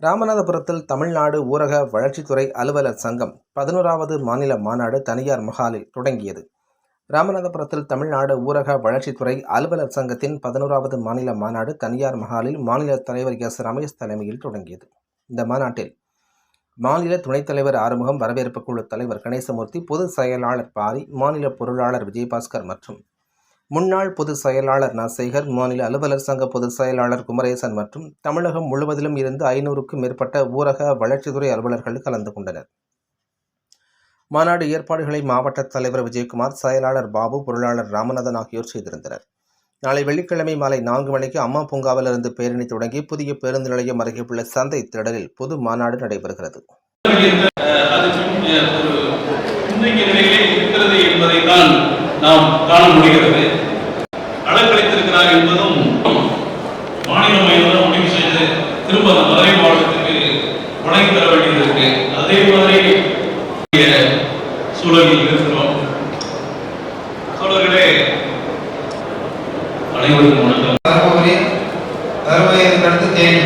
ராமநாதபுரத்தில் தமிழ்நாடு ஊரக வளர்ச்சித்துறை அலுவலர் சங்கம் பதினோராவது மாநில மாநாடு தனியார் மஹாலில் தொடங்கியது. ராமநாதபுரத்தில் தமிழ்நாடு ஊரக வளர்ச்சித்துறை அலுவலர் சங்கத்தின் பதினோராவது மாநில மாநாடு தனியார் மஹாலில் மாநில தலைவர் எஸ். ரமேஷ் தலைமையில் தொடங்கியது. இந்த மாநாட்டில் மாநில துணைத் தலைவர் ஆறுமுகம் வரவேற்பு குழு தலைவர் கணேசமூர்த்தி பொதுச் செயலாளர் பாரி மாநில பொருளாளர் விஜயபாஸ்கர் மற்றும் முன்னாள் பொதுச் செயலாளர் நசேகர் மாநில அலுவலர் சங்க பொதுச் செயலாளர் குமரேசன் மற்றும் தமிழகம் முழுவதிலும் இருந்து ஐநூறுக்கும் மேற்பட்ட ஊரக வளர்ச்சித்துறை அலுவலர்கள் கலந்து கொண்டனர். மாநாடு ஏற்பாடுகளை மாவட்ட தலைவர் விஜயகுமார் செயலாளர் பாபு பொருளாளர் ராமநாதன் ஆகியோர் செய்திருந்தனர். நாளை வெள்ளிக்கிழமை மாலை நான்கு மணிக்கு அம்மா பூங்காவிலிருந்து பேரணி தொடங்கி புதிய பேருந்து நிலையம் அருகே உள்ள சந்தை திடலில் பொது மாநாடு நடைபெறுகிறது. என்பதை தான் நாம் காண முடிகிறது. என்பதும் மாநில மையம் முடிவு செய்து திரும்ப அந்த மதுரை மாவட்டத்துக்கு வழங்கி தர வேண்டியது இருக்கு. அதே மாதிரி சூழலில் இருக்கிறோம். சோழர்களே அனைவருக்கும் வணக்கம். தருமபுரி தருமபுரி அடுத்து தேனி